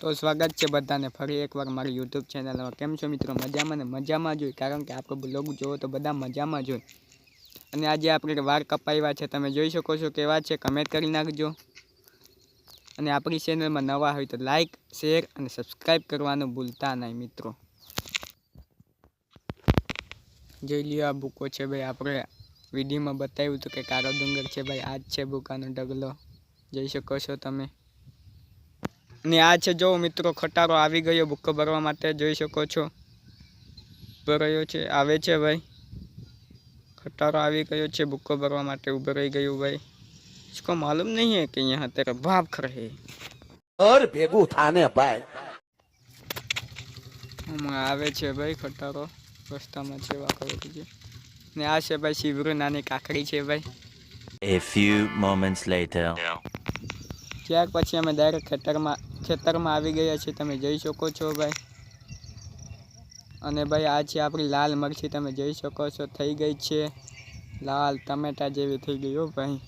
તો સ્વાગત છે બધાને ફરી એકવાર મારી યુટ્યુબ ચેનલમાં કેમ છો મિત્રો? મજામાં ને? મજામાં જોઈ કારણ કે આપણે બ્લોગ જોવો તો બધા મજામાં જોઈ અને આજે આપણે વાર કપાવ્યા છે. તમે જોઈ શકો છો કેવા છે. કમેન્ટ કરી નાખજો. અને આપણી ચેનલમાં નવા હોય તો લાઈક શેર અને સબસ્ક્રાઈબ કરવાનું ભૂલતા નહીં મિત્રો. જોઈ લ્યો આ બુકો છે ભાઈ. આપણે વિડીયોમાં બતાવ્યું હતું કે કાળો ડુંગર છે ભાઈ. આ જ છે બુકાનો ઢગલો. જોઈ શકો છો તમે. ને આ છે જો મિત્રો ખટારો આવી ગયો ભૂક્કો ભરવા માટે જોઈ શકો છો ભરાયો છે આવે છે ભાઈ ખટારો આવી ગયો છે ભૂક્કો ભરવા માટે ઊભો રહી ગયું ભાઈ इसको मालूम नहीं है कि यहाँ तेरा बाप खड़े ઘર ભેગું થાને ભાઈ હમણાં આવે છે ભાઈ ખટારો રસ્તામાં છે વાંકડો છે ને આ છે ભાઈ શિવરું નાની કાકડી છે ભાઈ A few moments later. ત્યાર પછી અમે ડાયરેક્ટ ખેતરમાં ખેતરમાં આવી ગયા છીએ. તમે જોઈ શકો છો ભાઈ. અને ભાઈ, આ છે આપણી લાલ મરચી. તમે જોઈ શકો છો, થઈ ગઈ છે. લાલ ટમેટા જેવી થઈ ગઈ હો ભાઈ.